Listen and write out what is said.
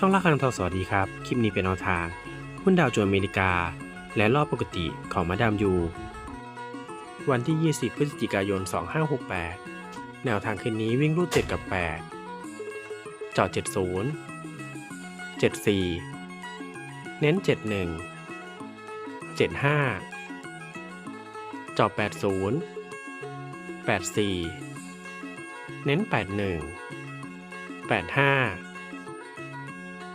ช่องละครังทองสวัสดีครับ คลิปนี้เป็นแนวทาง หุ้นดาวโจนส์อเมริกา และรอบปกติของมาดามยู วันที่ 20 พฤศจิกายน 2568 แนวทางคืนนี้วิ่งรูด 7 กับ8จอด70 74 เน้น 71 75จอด80 84 เน้น 81 85